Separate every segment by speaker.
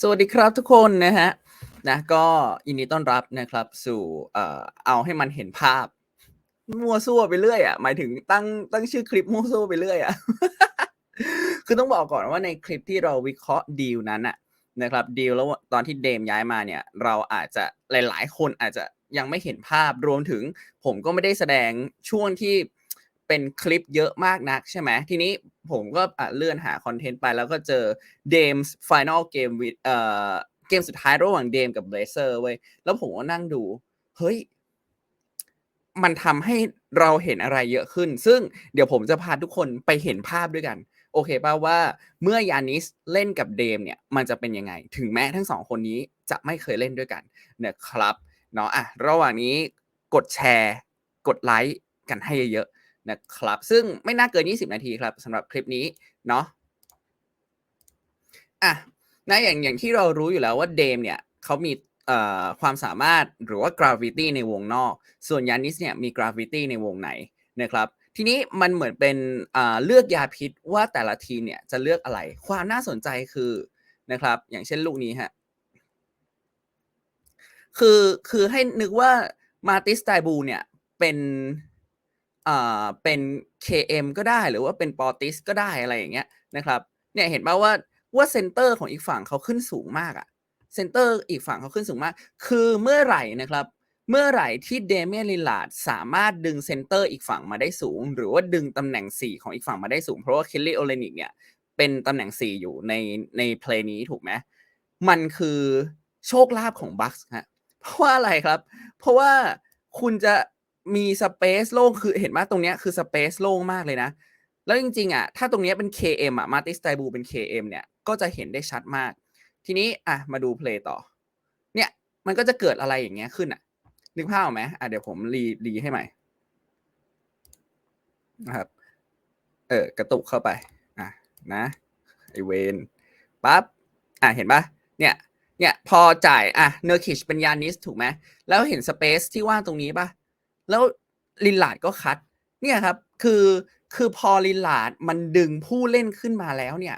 Speaker 1: สวัสดีครับทุกคนนะฮะนะก็ยินดีต้อนรับนะครับสู่เอ่อเอาให้มันเห็นภาพ มั่วซั่วไปเรื่อยอะหมายถึงตั้งตั้งชื่อคลิปมั่วซั่วไปเรื่อยอะคือต้องบอกก่อนว่าในคลิปที่เราวิเคราะห์ดีลนั้นอะนะครับดีลแล้วตอนที่เดมย้ายมาเนี่ย เราอาจจะหลาย ๆ คนอาจจะยังไม่เห็นภาพรวมถึงผมก็ไม่ได้แสดงช่วงที่ เป็นคลิปเยอะมากนักใช่ไหมทีนี้ผมก็เลื่อนหาคอนเทนต์ไปแล้วก็เจอเดมส์ฟิแนลเกมเอ่อเกมสุดท้ายระหว่างเดมกับเบรเซอร์เว้ยแล้วผมก็นั่งดู เฮ้ย มันทำให้เราเห็นอะไรเยอะขึ้น ซึ่งเดี๋ยวผมจะพาทุกคนไปเห็นภาพด้วยกัน โอเคป่าว่าเมื่อยานิสเล่นกับเดมเนี่ย มันจะเป็นยังไง ถึงแม้ทั้งสองคนนี้จะไม่เคยเล่นด้วยกันนะครับเนาะอะระหว่างนี้กดแชร์ กดไลค์กันให้เยอะ นะครับ ซึ่งไม่น่าเกิน 20 นาทีครับสำหรับคลิปนี้เนาะอะนะอย่างอย่างที่เรารู้อยู่แล้วว่าเดมเนี่ยเขามีเอ่อความสามารถหรือว่า gravity ในวงนอก ส่วนยานิสเนี่ยมี gravity ในวงไหนนะครับทีนี้มันเหมือนเป็นอ่าเลือกยาพิษว่าแต่ละทีมเนี่ยจะเลือกอะไร ความน่าสนใจคือนะครับอย่างเช่นลูกนี้ฮะคือคือให้นึกว่ามาติสไตบูเนี่ยเป็น อ่าเป็น KM ก็ได้หรือว่าเป็นปอติสก็ได้อะไรอย่างเงี้ยนะครับเนี่ยเห็นป่าว่าว่าเซนเตอร์ของอีกฝั่งเขาขึ้นสูงมากอะเซนเตอร์อีกฝั่งเขาขึ้นสูงมาก คือเมื่อไหร่นะครับ เมื่อไหร่ที่เดเมียนลิลาดสามารถดึงเซนเตอร์อีกฝั่งมาได้สูง หรือว่าดึงตำแหน่ง 4 ของอีกฝั่งมาได้สูง เพราะว่าเคลลี่โอเลนิกเนี่ยเป็นตำแหน่ง 4 อยู่ในในเพลงนี้ถูกไหมมันคือโชคลาภของบัคส์ฮะเพราะว่าอะไรครับ เพราะว่าคุณจะ มีสเปซโล่งคือเห็นไหมตรงเนี้ยคือสเปซโล่งมากเลยนะ แล้วจริงๆอะถ้าตรงเนี้ยเป็น KM อะมาติสไตบูเป็น KM เนี่ยก็จะเห็นได้ชัดมาก ทีนี้อะมาดูเพลย์ต่อ เนี่ยมันก็จะเกิดอะไรอย่างเงี้ยขึ้นอะ นึกภาพออกไหมอะเดี๋ยวผมรีรีให้ใหม่นะครับเออกระตุกเข้าไปอะนะไอเวนปั๊บอะเห็นปะเนี่ยเนี่ยพอจ่ายอะเนอร์คิชเป็นยานิสถูกไหมแล้วเห็นสเปซที่ว่างตรงนี้ปะ แล้วลินลาดก็คัด เนี่ยครับ คือคือพอลินลาดมันดึงผู้เล่นขึ้นมาแล้วเนี่ย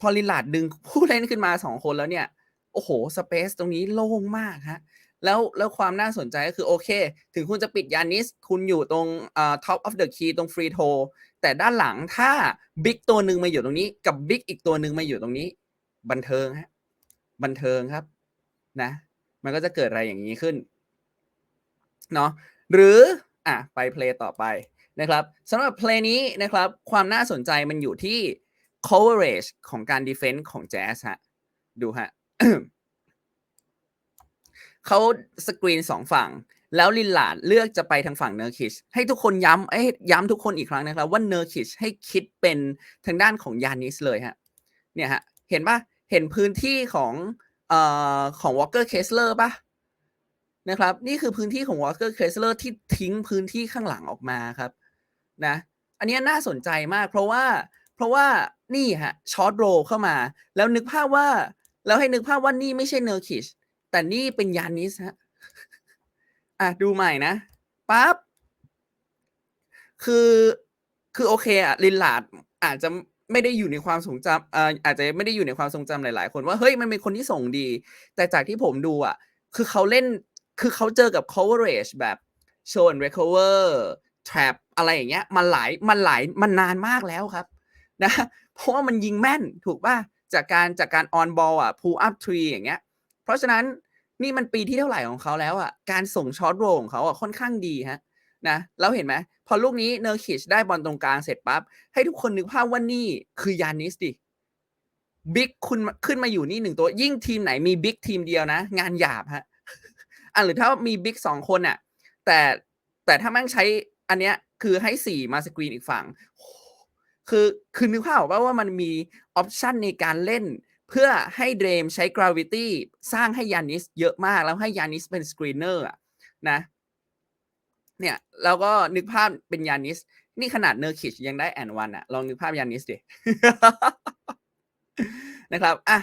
Speaker 1: พอลินลาดดึงผู้เล่นขึ้นมาสองคนแล้วเนี่ย โอ้โหสเปซตรงนี้โล่งมากฮะแล้วแล้วความน่าสนใจก็คือโอเค ถึงคุณจะปิดยานิส คุณอยู่ตรงอ่า top of the key ตรงฟรีโทแต่ด้านหลังถ้าบิ๊กตัวหนึ่งมาอยู่ตรงนี้ กับบิ๊กอีกตัวหนึ่งมาอยู่ตรงนี้ บันเทิงฮะบันเทิงครับนะ มันก็จะเกิดอะไรอย่างนี้ขึ้น เนาะหรืออะไปเพลย์ต่อไปนะครับสำหรับเพลย์นี้นะครับความน่าสนใจมันอยู่ที่ coverage ของการ defense ของ Jazz ฮะดูฮะเขาสกรีนสองฝั่ง แล้วลินลาดเลือกจะไปทางฝั่งเนอร์คิชให้ทุกคนย้ำเอ้ยย้ำทุกคนอีกครั้งนะครับว่าเนอร์คิชให้คิดเป็นทางด้านของยานิสเลยฮะเนี่ยฮะเห็นปะเห็นพื้นที่ของเอ่อของวอลเกอร์เคสเลอร์ปะ นะครับ นี่คือพื้นที่ของวอลเกอร์เคสเลอร์ที่ทิ้งพื้นที่ข้างหลังออกมาครับนะอันนี้น่าสนใจมาก เพราะว่าเพราะว่านี่ฮะช็อตโรเข้ามา แล้วนึกภาพว่า แล้วให้นึกภาพว่านี่ไม่ใช่เนอร์คิชแต่นี่เป็นยานิสฮะอะดูใหม่นะปั๊บคือคือโอเคอะลินลาดอาจจะไม่ได้อยู่ในความทรงจำอ่ออาจจะไม่ได้อยู่ในความทรงจำหลาย ๆ คนว่าเฮ้ยมันเป็นคนที่ส่งดี แต่จากที่ผมดูอะ คือเขาเล่น คือเขาเจอกับ coverage แบบ show and recover trap อะไรอย่างเงี้ยมันหลายมันหลายมันนานมากแล้วครับนะเพราะว่ามันยิงแม่นถูกป่ะจากการจากการ on ball อะ pull up tree อย่างเงี้ย เพราะฉะนั้นนี่มันปีที่เท่าไหร่ของเขาแล้วอะการส่งช็อตโรของเขาอะค่อนข้างดีฮะนะแล้วเห็นไหมพอลูกนี้เนอร์คิชได้บอลตรงกลางเสร็จปั๊บ ให้ทุกคนนึกภาพว่านี่คือยานิสดิบิ๊กคุณขึ้นมาอยู่นี่หนึ่งตัว ยิ่งทีมไหนมีบิ๊กทีมเดียวนะ งานหยาบฮะ อะหรือถ้ามีบิ๊กสองคนอะ แต่แต่ถ้าแม่งใช้อันเนี้ยคือให้สี่มาสกรีนอีกฝั่ง คือคือนึกภาพออกว่าว่ามันมีออปชันในการเล่น เพื่อให้เดรมใช้ gravity สร้างให้ยานิสเยอะมากแล้วให้ยานิสเป็นสกรีนเนอร์อะนะเนี่ยแล้วก็นึกภาพเป็นยานิส นี่ขนาดเนอร์คิชยังได้แอนวันอะลองนึกภาพยานิสดินะครับอะ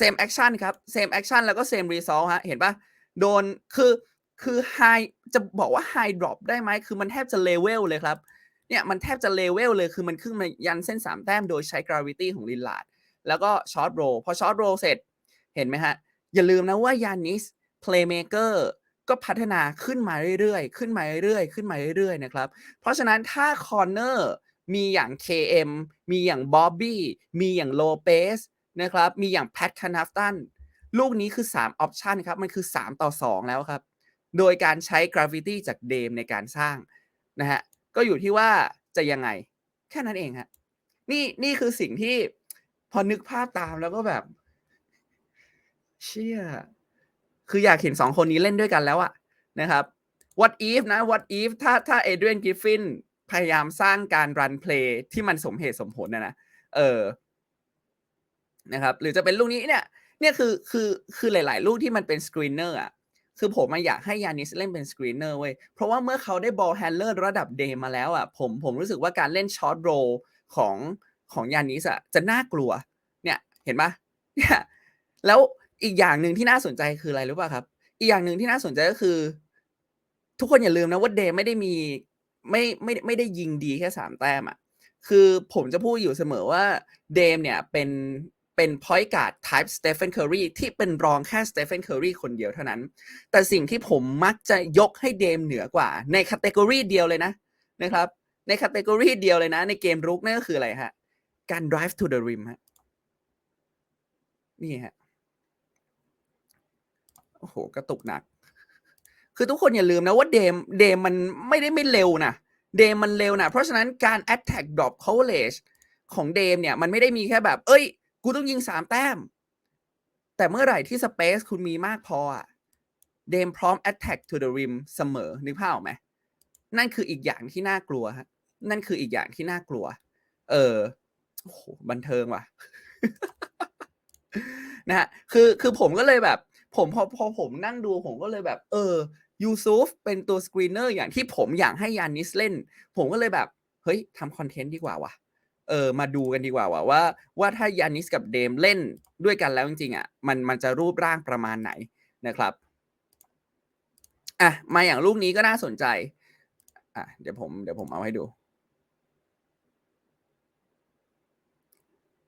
Speaker 1: same action ครับ same action แล้วก็ same result ฮะ เห็นปะ โดนคือคือ high จะบอกว่า high drop ได้ไหมคือมันแทบจะ level เลยครับเนี่ยมันแทบจะ level เลยคือมันขึ้นมายันเส้นสามแต้มโดยใช้ gravity ของลินลาดแล้วก็ช็อตโรพอช็อตโรเสร็จเห็นไหมฮะ อย่าลืมนะว่ายานิสเพลย์เมเกอร์ก็พัฒนาขึ้นมาเรื่อยๆ ขึ้นมาเรื่อยๆ ขึ้นมาเรื่อยๆนะครับ เพราะฉะนั้นถ้าคอร์เนอร์มีอย่าง KM มีอย่างบ๊อบบี้มีอย่างโลเปสนะครับ มีอย่างแพทคานาฟตัน ลูกนี้คือ 3 ออปชันครับ มันคือ 3 ต่อ 2 แล้วครับ โดยการใช้ gravity จากเดมในการสร้างนะฮะ ก็อยู่ที่ว่าจะยังไง แค่นั้นเองฮะ นี่นี่คือสิ่งที่พอนึกภาพตามแล้วก็แบบ เชี่ย คืออยากเห็นสองคนนี้เล่นด้วยกันแล้วอะนะครับ what if นะ what if ถ้าถ้าเอเดรียนกิฟฟินพยายามสร้างการรันเพลย์ที่มันสมเหตุสมผลนะนะ เออ นะครับ หรือจะเป็นลูกนี้เนี่ย เนี่ยคือคือคือหลาย ๆ ลูกที่มันเป็นสกรีนเนอร์อะคือผมมาอยากให้ยานิสเล่นเป็นสกรีนเนอร์เว้ยเพราะว่าเมื่อเขาได้บอลแฮนเลอร์ระดับเดมมาแล้วอะผมผมรู้สึกว่าการเล่นช็อตโรของของยานิสอะจะน่ากลัว เนี่ยเห็นปะเนี่ยแล้วอีกอย่างหนึ่งที่น่าสนใจคืออะไรรู้ป่ะครับ อีกอย่างหนึ่งที่น่าสนใจก็คือ ทุกคนอย่าลืมนะว่าเดมไม่ได้มีไม่ไม่ไม่ได้ยิงดีแค่สามแต้มอะคือผมจะพูดอยู่เสมอว่าเดมเนี่ยเป็น เป็น point guard type Stephen Curry ที่เป็นรองแค่ Stephen Curry คนเดียวเท่านั้น แต่สิ่งที่ผมมักจะยกให้เดมเหนือกว่า ในคัตเกอรีเดียวเลยนะนะครับ ในคัตเกอรีเดียวเลยนะ ในเกมรุกนั่นก็คืออะไรฮะ การ drive to the rim ฮะนี่ฮะโอ้โห กระตุกหนัก คือทุกคนอย่าลืมนะว่าเดมเดมมันไม่ได้ไม่เร็วนะเดมมันเร็วนะเพราะฉะนั้นการ attack drop coverage ของเดมเนี่ย มันไม่ได้มีแค่แบบ เอ้ย กูต้องยิงสามแต้ม แต่เมื่อไหร่ที่ space คุณมีมากพออะเดมพร้อม attack to the rim เสมอ นึกภาพออกไหมนั่นคืออีกอย่างที่น่ากลัวฮะนั่นคืออีกอย่างที่น่ากลัว เออโอ้โหบันเทิงว่ะนะฮะคือคือผมก็เลยแบบ ผมพอพอผมนั่งดูผมก็เลยแบบ เออยูซุฟเป็นตัวสกรีนเนอร์อย่างที่ผมอยากให้ยานิสเล่น ผมก็เลยแบบ เฮ้ยทำคอนเทนต์ดีกว่าว่ะ เออมาดูกันดีกว่าว่ะว่าว่าถ้ายานิสกับเดมเล่นด้วยกันแล้วจริงๆอะมันมันจะรูปร่างประมาณไหนนะครับอะมาอย่างลูกนี้ก็น่าสนใจอะเดี๋ยวผมเดี๋ยวผมเอาให้ดู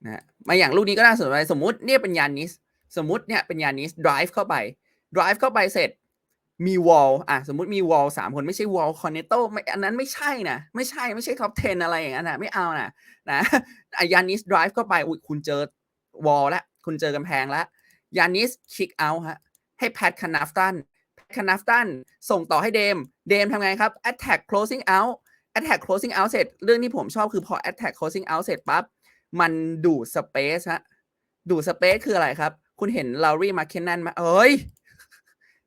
Speaker 1: นะมาอย่างลูกนี้ก็น่าสนใจสมมติเนี่ยเป็นยานิส สมมติเนี่ยเป็นยานิส drive เข้าไป drive เข้าไปเสร็จ มีวอลอะสมมติมีวอลสามคนไม่ใช่วอลคอนเนตโตไม่อันนั้นไม่ใช่นะ ไม่ใช่ไม่ใช่ท็อป10อะไรอย่างนั้นนะไม่เอานะนะยานิส drive เข้าไปอุ้ยคุณเจอวอลแล้วคุณเจอกำแพงแล้วยานิสคิกเอาฮะให้แพทคานาฟตันแพทคานาฟตันส่งต่อให้เดม เดมทำไงครับ attack closing out attack closing out เสร็จ เรื่องที่ผมชอบคือพอ attack closing out เสร็จปั๊บ มันดูดสเปซฮะ ดูดสเปซคืออะไรครับ คุณเห็นลารีมาเคนนันไหมเอ้ย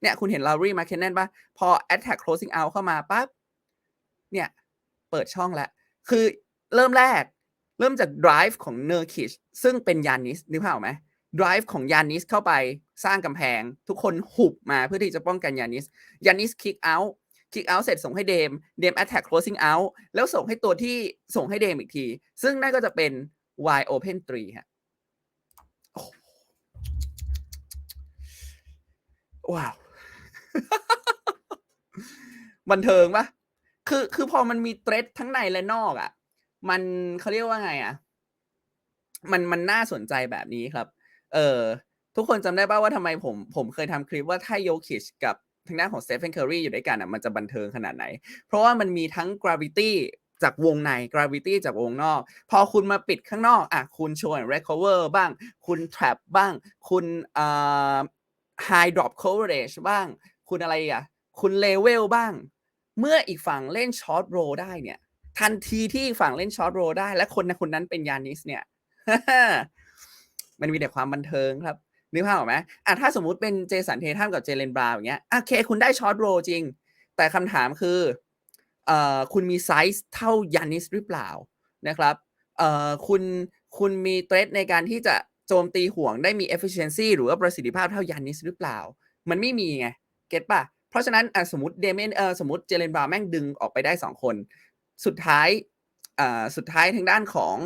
Speaker 1: เนี่ยคุณเห็นลารีมาเคนแนนปะพอ attack closing out เข้ามาปั๊บเนี่ยเปิดช่องแล้ว คือเริ่มแรก เริ่มจาก drive ของเนอร์คิชซึ่งเป็นยานิสนึกภาพออกไหม drive ของยานิสเข้าไปสร้างกำแพง ทุกคนหุบมาเพื่อที่จะป้องกันยานิสยานิส kick out kick out เสร็จส่งให้เดม เดม attack closing out แล้วส่งให้ตัวที่ส่งให้เดมอีกที ซึ่งนั่นก็จะเป็น wide open 3ฮะว้าว บันเทิงปะคือคือพอมันมีเทรดทั้งในและนอกอะ่ะ มันเขาเรียกว่าไงอะ่ะ มันมันน่าสนใจแบบนี้ครับ เออทุกคนจำได้ป่าว่าทำไมผมผมเคยทำคลิปว่าถ้าโยคิชกับทางด้านของ Stephen Curry อยู่ด้วยกันอะมันจะบันเทิงขนาดไหน เพราะว่ามันมีทั้ง gravity จากวงใน gravity จากวงนอก พอคุณมาปิดข้างนอกอะคุณโชว์ recover บ้าง คุณ trap บ้าง คุณเอ่อ high drop coverage บ้าง คุณอะไรอะ คุณ level บ้าง เมื่ออีกฝั่งเล่น short roll ได้เนี่ย ทันทีที่อีกฝั่งเล่น short roll ได้ และคนนคนนั้นเป็นยานิสเนี่ย มันมีแต่ความบันเทิงครับนึกภาพออกไหมอะถ้าสมมุติเป็นเจสันเททัมกับเจเลนบราวอย่างเงี้ยโอเค คุณได้ช็อตโรจริง แต่คำถามคือเอ่อคุณมีไซส์เท่ายานิสหรือเปล่านะครับเอ่อคุณคุณมีเทรดในการที่จะโจมตีห่วงได้มี efficiency หรือว่าประสิทธิภาพเท่ายานิสหรือเปล่า มันไม่มีไง เก็ตป่ะ เพราะฉะนั้นสมมติเดเมนเออสมมติเจเลนบราแม่งดึงออกไปได้สองคน สุดท้ายอ่าสุดท้ายทางด้านของ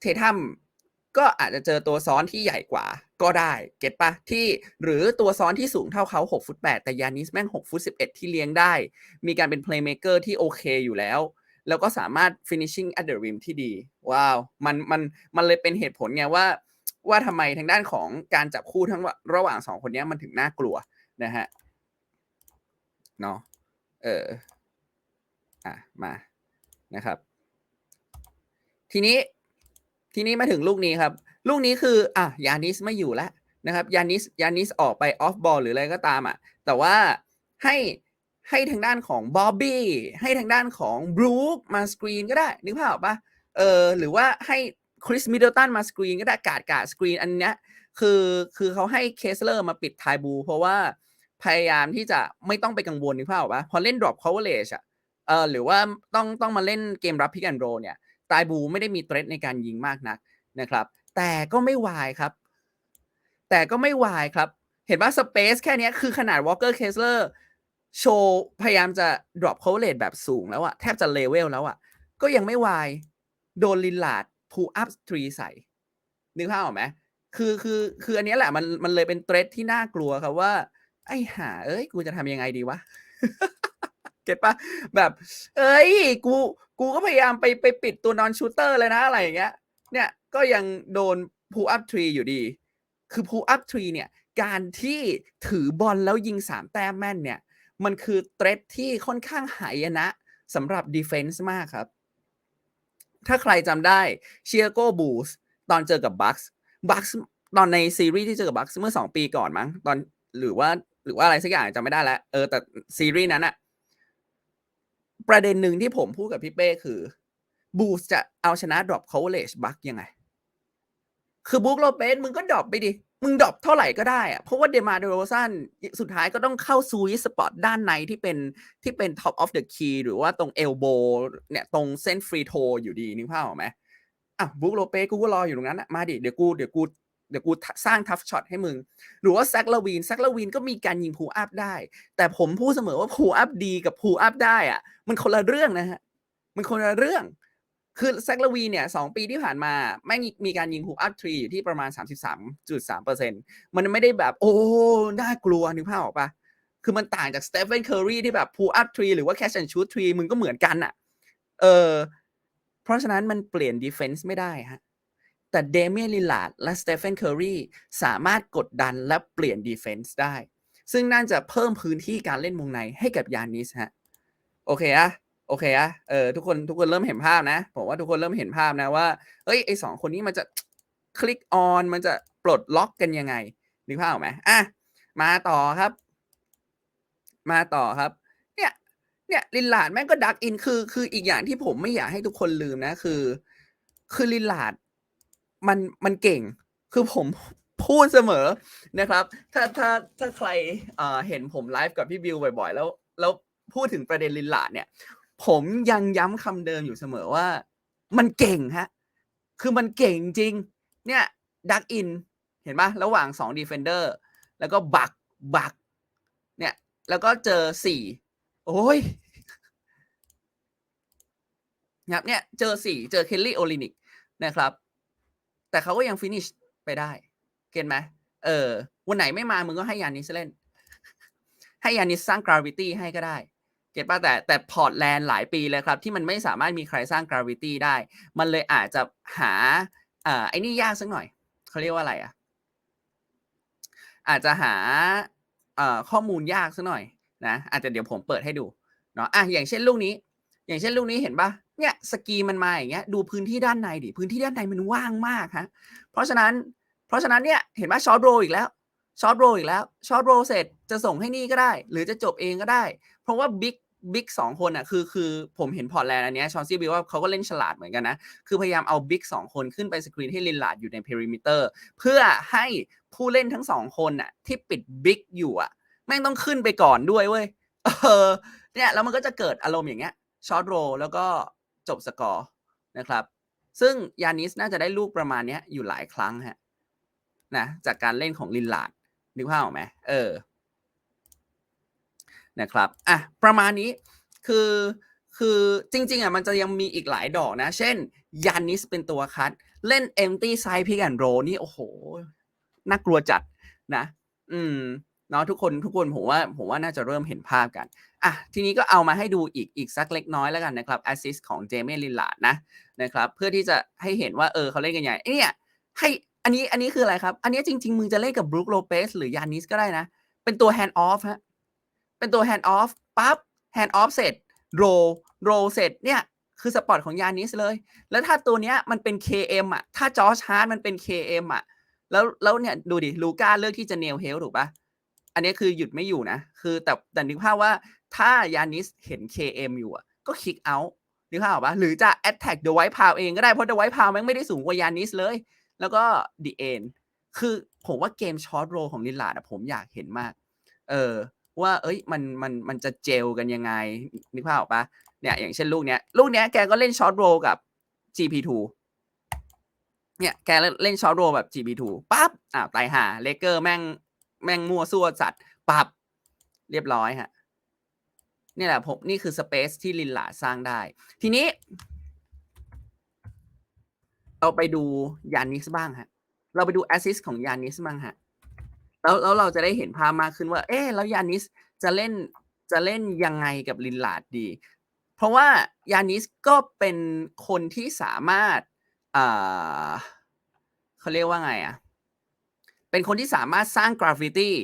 Speaker 1: เททัมก็อาจจะเจอตัวซ้อนที่ใหญ่กว่าก็ได้เก็ตปะที่หรือตัวซ้อนที่สูงเท่าเขา6ฟุต8แต่ยานิสแม่ง6ฟุต11 ที่เลี้ยงได้ มีการเป็น playmaker ที่โอเคอยู่แล้ว แล้วก็สามารถ finishing at the rim ที่ดี ว้าว มันมันมันเลยเป็นเหตุผลไงว่า ว่าทำไมทางด้านของการจับคู่ทั้งระหว่างสองคนนี้มันถึงน่ากลัวนะฮะ เนาะเอออะมานะครับ ทีนี้ทีนี้มาถึงลูกนี้ครับ ลูกนี้คืออะยานิสไม่อยู่แล้วนะครับยานิสยานิสออกไปออฟบอลหรืออะไรก็ตามอะแต่ว่าให้ให้ทางด้านของบ๊อบบี้ให้ทางด้านของบรูคมาสกรีนก็ได้ นึกภาพออกปะเออหรือว่าให้คริสมิดเดิลตันมาสกรีนก็ได้กาดกาดสกรีนอันเนี้ยคือคือเขาให้เคสเลอร์มาปิดทายบู เพราะว่า พยายามที่จะไม่ต้องไปกังวลนึกภาพออกปะพอเล่น drop coverage อะเออหรือว่าต้องต้องมาเล่นเกมรับพิกแอนโรเนี่ยตายบูไม่ได้มีเทรดในการยิงมากนักนะครับ แต่ก็ไม่วายครับ แต่ก็ไม่วายครับ เห็นว่าสเปซแค่นี้คือขนาดวอลเกอร์เคสเลอร์โชว์พยายามจะ drop coverage แบบสูงแล้วอะแทบจะเลเวลแล้วอะก็ยังไม่วายโดนลินลาด pull up three ใส่นึกภาพออกไหมคือคือคืออันนี้แหละมันมันเลยเป็นเทรดที่น่ากลัวครับว่า ไอ้ห่าเอ้ย กูจะทำยังไงดีวะ เก็ตปะแบบ เอ้ย กู กูก็พยายามไปไปปิดตัวนอนชูเตอร์เลยนะอะไรอย่างเงี้ย เนี่ยก็ยังโดน pull up tree อยู่ดี คือ pull up tree เนี่ย การที่ถือบอลแล้วยิงสามแต้มแม่นเนี่ย มันคือเทรดที่ค่อนข้างหายนะสำหรับ defense มากครับ ถ้าใครจำได้เชียโกบูสตอนเจอกับบัคส์บัคส์ตอนในซีรีส์ที่เจอกับบัคส์เมื่อสองปีก่อนมั้ง ตอนหรือว่า หรือว่าอะไรสักอย่างจำไม่ได้แล้วเออแต่ซีรีส์นั้นอะประเด็นหนึ่งที่ผมพูดกับพี่เป้คือบูสจะเอาชนะ drop coverage บัคยังไง คือบุ๊กโลเปสมึงก็ดรอปไปดิ มึงดรอปเท่าไหร่ก็ได้อะเพราะว่าเดมาเดโรซันสุดท้ายก็ต้องเข้าซูวิสปอตด้านในที่เป็นที่เป็น top of the key หรือว่าตรงเอลโบเนี่ยตรงเส้นฟรีโทอยู่ดีนึกภาพออกไหมอะบุ๊กโลเปสกูก็รออยู่ตรงนั้นอะมาดิ เดี๋ยวกูเดี๋ยวกู เดี๋ยวกูสร้างทัฟช็อตให้มึง หรือว่าแซกลาวีนแซกลาวีนก็มีการยิงพูอัพได้ แต่ผมพูดเสมอว่าพูอัพดีกับพูอัพได้อะมันคนละเรื่องนะฮะมันคนละเรื่อง คือแซกลาวีเนี่ยสองปีที่ผ่านมาไม่มีมีการยิงฮูอัพทรีอยู่ที่ประมาณ 33.3%มันไม่ได้แบบ โอ้ น่ากลัวนึกภาพออกปะคือมันต่างจากสเตฟ e นเคอรีที่แบบพูอัพทรีหรือว่าแคช and ชู t ทรีมึงก็เหมือนกันอะเออเพราะฉะนั้นมันเปลี่ยนดีเฟนส์ไม่ได้ฮะ แต่เดเมียนลิลาดและสเตฟนเคอรีสามารถกดดันและเปลี่ยนดีเฟนส์ได้ ซึ่งน่าจะเพิ่มพื้นที่การเล่นวงในให้กับยานิสฮะโอเคอะโอเคอะเออทุกคนทุกคนเริ่มเห็นภาพนะผมว่าทุกคนเริ่มเห็นภาพนะว่าเอ้ยไอสองคนนี้มันจะคลิกออนมันจะปลดล็อกกันยังไงนึกภาพออกไหมอะมาต่อครับ มาต่อครับ เนี่ย เนี่ยลินลาดแม่งก็ดักอินคือ คืออีกอย่างที่ผมไม่อยากให้ทุกคนลืมนะ คือ คือลินลาด มันมันเก่ง คือผมพูดเสมอนะครับ ถ้าถ้าถ้าใครเห็นผมไลฟ์กับพี่บิวบ่อยๆ แล้วแล้วพูดถึงประเด็นลินลาดเนี่ย ผมยังย้ำคำเดิมอยู่เสมอว่า มันเก่งฮะ คือมันเก่งจริง เนี่ยดักอินเห็นปะระหว่างสองดีเฟนเดอร์แล้วก็บักบัก เนี่ย แล้วก็เจอสี่โอ้ยครับเนี่ยเจอสี่เจอเคลลี่โอลินิกนะครับ แต่เขาก็ยังฟินิชไปได้ เก็นไหมเออ วันไหนไม่มา มึงก็ให้ยานิสเล่น ให้ยานิสสร้างกราวิตี้ให้ก็ได้ เก็ตป่ะแต่แต่พอร์ตแลนด์หลายปีเลยครับ ที่มันไม่สามารถมีใครสร้างกราวิตี้ได้ มันเลยอาจจะหาอ่าไอ้นี่ยากสักหน่อย เขาเรียกว่าอะไรอะ อาจจะหาเอ่อข้อมูลยากสักหน่อยนะอาจจะเดี๋ยวผมเปิดให้ดูเนาะอะอย่างเช่นลูกนี้ อย่างเช่นลูกนี้เห็นปะ เนี่ยสกีมันมาอย่างเงี้ยดูพื้นที่ด้านในดิพื้นที่ด้านในมันว่างมากฮะเพราะฉะนั้นเพราะฉะนั้นเนี่ยเห็นปะช็อตโรอีกแล้วช็อตโรอีกแล้วช็อตโรเสร็จจะส่งให้นี่ก็ได้ หรือจะจบเองก็ได้ เพราะว่าบิ๊กบิ๊กสองคนอะคือคือผมเห็นพอร์ตแลนด์อันเนี้ยชอนซี่บิว่าเขาก็เล่นฉลาดเหมือนกันนะ คือพยายามเอาบิ๊กสองคนขึ้นไปสกรีนให้ลินลาดอยู่ในเพริมิเตอร์เพื่อให้ผู้เล่นทั้งสองคนอะที่ปิดบิ๊กอยู่อะแม่งต้องขึ้นไปก่อนด้วยเว้ยเออเนี่ยแล้วมันก็จะเกิดอารมณ์อย่างเงี้ยช็อตโรแล้วก็ จบสกอร์นะครับ ซึ่งยานิสน่าจะได้ลูกประมาณนี้อยู่หลายครั้งฮะนะจากการเล่นของลินลาดนึกภาพออกไหมเออนะครับอะประมาณนี้คือคือจริง ๆอะมันจะยังมีอีกหลายดอกนะ เช่นยานิสเป็นตัวคัด เล่น empty side pick and roll นี่โอ้โห น่ากลัวจัดนะ อืมเนาะทุกคนทุกคนผมว่าผมว่าน่าจะเริ่มเห็นภาพกัน อะทีนี้ก็เอามาให้ดูอีกอีกสักเล็กน้อยแล้วกันนะครับ assist ของเจเมลิลลาดนะนะครับ เพื่อที่จะให้เห็นว่าเออเขาเล่นกันยังไงเนี่ยให้อันนี้อันนี้คืออะไรครับ อันนี้จริง ๆ มึงจะเล่นกับบรูคโลเปสหรือยานิสก็ได้นะ เป็นตัวแฮนด์ออฟฮะเป็นตัวแฮนด์ออฟปั๊บแฮนด์ออฟเสร็จโรโรเสร็จเนี่ยคือสปอร์ตของยานิสเลย แล้วถ้าตัวเนี้ยมันเป็น KM อะ ถ้าจอร์จฮาร์ดมันเป็น KM อะ แล้วแล้วเนี่ยดูดิลูก้าเลือกที่จะเนลเฮลถูกปะอันนี้คือหยุดไม่อยู่นะ คือแต่แต่นึกภาพว่า ถ้ายานิสเห็น KM อยู่อะก็คิกเอานึกภาพออกปะหรือจะ attack the white power เองก็ได้เพราะ the white power แม่งไม่ได้สูงกว่ายานิสเลย แล้วก็ the end คือผมว่าเกมช็อตโรของลิลลาร์ดผมอยากเห็นมาก เออ ว่า เอ้ย มัน มัน มันจะเจลกันยังไง นึกภาพออกปะเนี่ย อย่างเช่นลูกเนี้ย ลูกเนี้ยแกก็เล่นช็อตโรกับ GP2 เนี่ย แกเล่นช็อตโรแบบ GP2 ปั๊บ อ้าว ตายห่า เลเกอร์แม่ง แม่งมั่วซั่วสัตว์ปับ เรียบร้อยฮะ นี่แหละผมนี่คือสเปซที่ลินหลาสร้างได้ ทีนี้ เราไปดูยานิสบ้างฮะ เราไปดูแอสซิสของยานิสบ้างฮะแล้วแล้วเราจะได้เห็นภาพมากขึ้นว่า เอ๊ะแล้วยานิสจะเล่นจะเล่นยังไงกับลินหลาดดี เพราะว่ายานิสก็เป็นคนที่สามารถอ่าเขาเรียกว่าไงอะ เป็นคนที่สามารถสร้างกราฟฟิตี้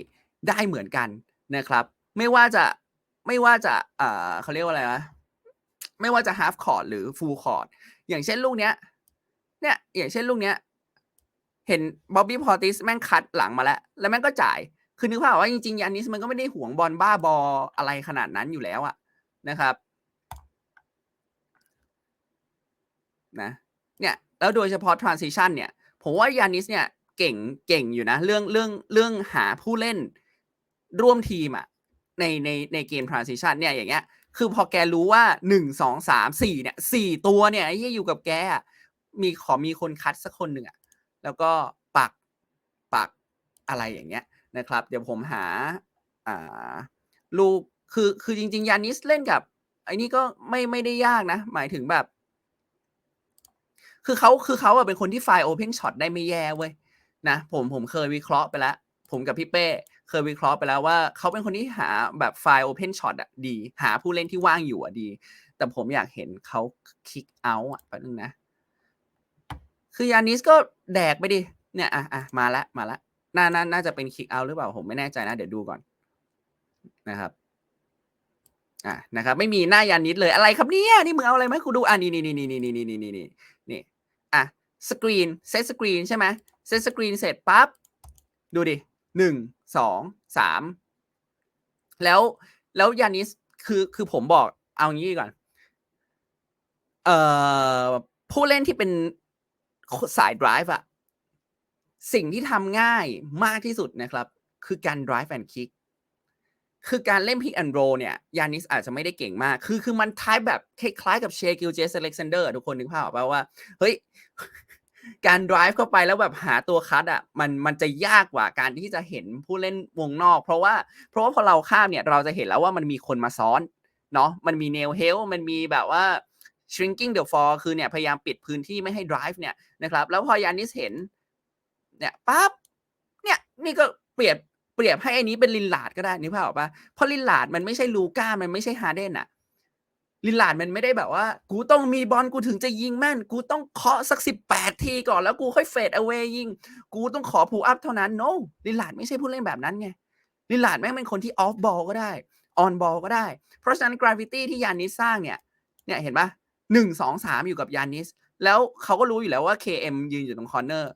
Speaker 1: ได้เหมือนกันนะครับ ไม่ว่าจะ ไม่ว่าจะอ่าเขาเรียกว่าอะไรวะไม่ว่าจะฮาฟคอร์ดหรือฟูลคอร์ดอย่างเช่นลูกเนี้ย เนี่ย อย่างเช่นลูกเนี้ย เห็นบ๊อบบี้พอติสแม่งคัดหลังมาแล้ว แล้วแม่งก็จ่าย คือนึกภาพว่าจริงๆยานิสมันก็ไม่ได้หวงบอลบ้าบออะไรขนาดนั้นอยู่แล้วอะนะครับ นะ เนี่ย แล้วโดยเฉพาะ transition เนี่ย ผมว่ายานิสเนี่ย เก่ง เก่งอยู่นะ เรื่อง เรื่อง เรื่องหาผู้เล่นร่วมทีมอะ ในในในเกม transition เนี่ยอย่างเงี้ยคือพอแกรู้ว่าหนึ่งสองสามสี่เนี่ยสี่ตัวเนี่ยไอ้ที่อยู่กับแกมีขอมีคนคัดสักคนหนึ่งอะแล้วก็ปักปักอะไรอย่างเงี้ยนะครับ เดี๋ยวผมหาอ่าลูกคือคือจริง ๆ ยานิสเล่นกับไอ้นี่ก็ไม่ไม่ได้ยากนะ หมายถึงแบบ คือเขาคือเขาอะเป็นคนที่ไฟล์ Open Shot ได้ไม่แย่เว้ยนะผมผมเคยวิเคราะห์ไปแล้ว ผมกับพี่เป้ เคยวิเคราะห์ไปแล้วว่าเขาเป็นคนที่หาแบบไฟล์ Open Shot อะดี หาผู้เล่นที่ว่างอยู่อะดี แต่ผมอยากเห็นเขาคิกเอาอะแป๊บนึงนะ คือยานิสก็แดกไปดิ เนี่ยอะอะมาละมาละน่าน่าน่าจะเป็นคิกเอาหรือเปล่า ผมไม่แน่ใจนะ เดี๋ยวดูก่อนนะครับอะนะครับ ไม่มีหน้ายานิสเลยอะไรครับเนี่ยนี่มึงเอาอะไรไหมาให้กูดูอะนี่นี่นี่นี่นี่นี่นี่นี่นี่นี่อะสกรีนเซตสกรีนใช่ไหมเซตสกรีนเสร็จปั๊บดูดิ หนึ่งสองสามแล้วแล้วยานิสคือคือผมบอกเอางี้ก่อน เอ่อผู้เล่นที่เป็นสาย drive อะสิ่งที่ทำง่ายมากที่สุดนะครับ คือการ drive and kick คือการเล่น pick and roll เนี่ยยานิสอาจจะไม่ได้เก่งมาก คือคือมันทายแบบคล้ายๆกับเชกิลเจสเล็กซานเดอร์ทุกคนนึกภาพออกป่าว่า เฮ้ย การ drive เข้าไปแล้วแบบหาตัวคัดอะมันมันจะยากกว่าการที่จะเห็นผู้เล่นวงนอก เพราะว่าเพราะว่าพอเราข้ามเนี่ยเราจะเห็นแล้วว่ามันมีคนมาซ้อนเนาะมันมี nail h e l มันมีแบบว่า shrinking the floor คือเนี่ยพยายามปิดพื้นที่ไม่ให้ drive เนี่ยนะครับแล้วพอยานิสเห็นเนี่ยปั๊บเนี่ยนี่ก็เปรียบเปรียบให้อันนี้เป็นลินลาดก็ได้นึกภาพออกปะเพราะลินลาดมันไม่ใช่ลูก้ามันไม่ใช่ฮาเดนอะ ลินลาดมันไม่ได้แบบว่า กูต้องมีบอลกูถึงจะยิงแม่น กูต้องเคาะสักสิบแปดทีก่อนแล้วกูค่อยเฟดเอา a y ยิง กูต้องขอพูอัพเท่านั้น no ลินลาดไม่ใช่ผู้เล่นแบบนั้นไงลินลาดแม่งเป็นคนที่ออฟบอลก็ได้ออนบอลก็ได้ เพราะฉะนั้นกราฟิตี้ที่ยานิสสร้างเนี่ยเนี่ยเห็นปะหนึ่งสองสามอยู่กับยานิส แล้วเขาก็รู้อยู่แล้วว่า KM ยืนอยู่ตรงคอร์เนอร์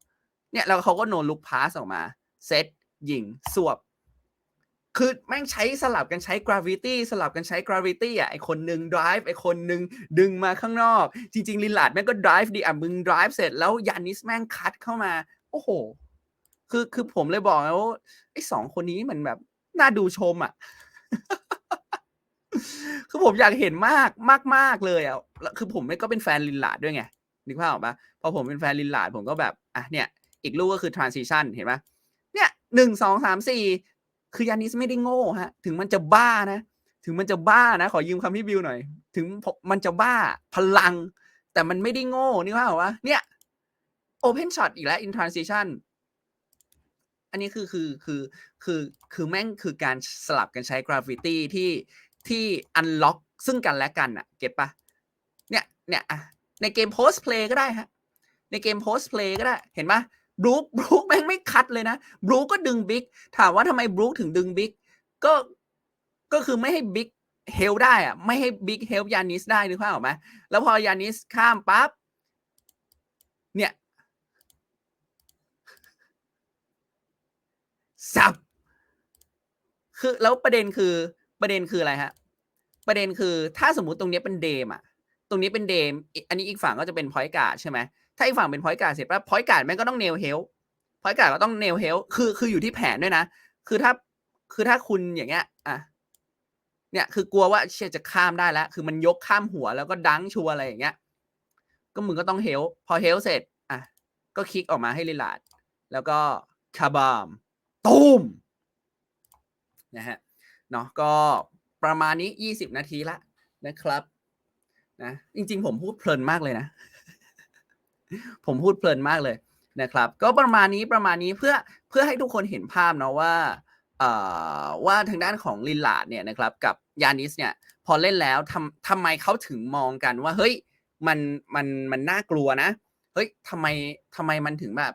Speaker 1: เนี่ยแล้วเขาก็โนลุกพาสออกมาเซตยิงสวบ คือแม่งใช้สลับกันใช้ gravity สลับกันใช้ gravity อะไอคนหนึ่ง drive ไอคนหนึ่งดึงมาข้างนอก จริง ๆ ลิลลาดแม่งก็ drive ดีอะมึง drive เสร็จแล้วยานิสแม่งคัดเข้ามา โอ้โห คือคือผมเลยบอกว่าไอสองคนนี้มันแบบน่าดูชมอะคือผมอยากเห็นมากมากมากเลยอะคือผมก็เป็นแฟนลินลาดด้วยไงนึกภาพออกปะพอผมเป็นแฟนลินลาดผมก็แบบอะเนี่ย อีกลูกก็คือ transition เห็นปะเนี่ยหนึ่งสองสามสี่ คือยานิสไม่ได้โง่ฮะ ถึงมันจะบ้านะ ถึงมันจะบ้านะ ขอยืมคำพี่บิวหน่อย ถึงมันจะบ้าพลัง แต่มันไม่ได้โง่นึกภาพออกปะเนี่ย open shot อีกแล้ว in transition อันนี้คือคือคือคือคือแม่งคือการสลับกันใช้ gravity ที่ที่อันล็อกซึ่งกันและกันอะเก็ตปะเนี่ยเนี่ยอะในเกม post play ก็ได้ฮะในเกม post play ก็ได้เห็นปะ บรูคบรูคแม่งไม่คัดเลยนะบรูคก็ดึงบิ๊กถามว่าทำไมบรูคถึงดึงบิ๊กก็ก็คือไม่ให้บิ๊กเฮลได้อะไม่ให้บิ๊กเฮลยานิสได้นึกภาพออกไหมแล้วพอยานิสข้ามปั๊บเนี่ยสับคือแล้วประเด็นคือประเด็นคืออะไรฮะ ประเด็นคือถ้าสมมุติตรงนี้เป็นเดมอะตรงนี้เป็นเดม อันนี้อีกฝั่งก็จะเป็นพอยต์การ์ดใช่ไหม ถ้าอีกฝั่งเป็นพอยการ์ดเสร็จปั๊บพอยการ์ดแม่งก็ต้องเนลเฮลพอยการ์ดก็ต้องเนลเฮลคือคืออยู่ที่แผนด้วยนะ คือถ้าคือถ้าคุณอย่างเงี้ยอะเนี่ยคือกลัวว่าเชียจะข้ามได้แล้ว คือมันยกข้ามหัวแล้วก็ดังชัวอะไรอย่างเงี้ย ก็มึงก็ต้องเฮลพอเฮลเสร็จอะก็คลิกออกมาให้ลิลาด แล้วก็คาบามตูมนะฮะเนาะก็ประมาณนี้ 20 นาทีละนะครับนะจริงๆ ผมพูดเพลินมากเลยนะ ผมพูดเพลินมากเลยนะครับ ก็ประมาณนี้ประมาณนี้เพื่อเพื่อให้ทุกคนเห็นภาพเนาะว่าว่าทางด้านของลินลาดเนี่ยนะครับกับยานิสเนี่ยพอเล่นแล้วทำทำไมเขาถึงมองกันว่าเฮ้ยมันมันมันน่ากลัวนะเฮ้ยทำไมทำไมมันถึงแบบ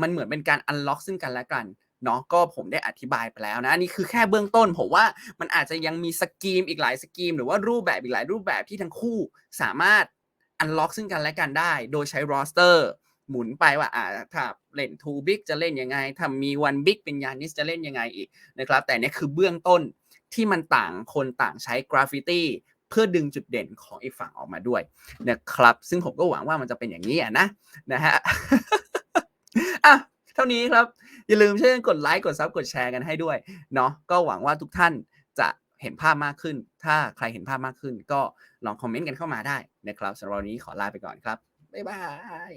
Speaker 1: มันเหมือนเป็นการอันล็อกซึ่งกันและกันเนาะก็ผมได้อธิบายไปแล้วนะนี่คือแค่เบื้องต้นผมว่ามันอาจจะยังมีสกีมอีกหลายสกีม หรือว่ารูปแบบอีกหลายรูปแบบที่ทั้งคู่สามารถ อันล็อกซึ่งกันและกันได้ โดยใช้รอสเตอร์หมุนไปว่าอ่าถ้าเล่นทูบิ๊กจะเล่นยังไงถ้ามีวันบิ๊กเป็นยานิสจะเล่นยังไงอีกนะครับแต่นี่คือเบื้องต้นที่มันต่างคนต่างใช้กราฟฟิตี้เพื่อดึงจุดเด่นของอีกฝั่งออกมาด้วยนะครับ ซึ่งผมก็หวังว่ามันจะเป็นอย่างนี้อะนะนะฮะอะเท่านี้ครับ อย่าลืมช่วยกันกดไลค์กดซับกดแชร์กันให้ด้วยเนาะก็หวังว่าทุกท่าน เห็นภาพมากขึ้น ถ้าใครเห็นภาพมากขึ้น ก็ลองคอมเมนต์กันเข้ามาได้นะครับสำหรับวันนี้ขอลาไปก่อนครับบ๊ายบาย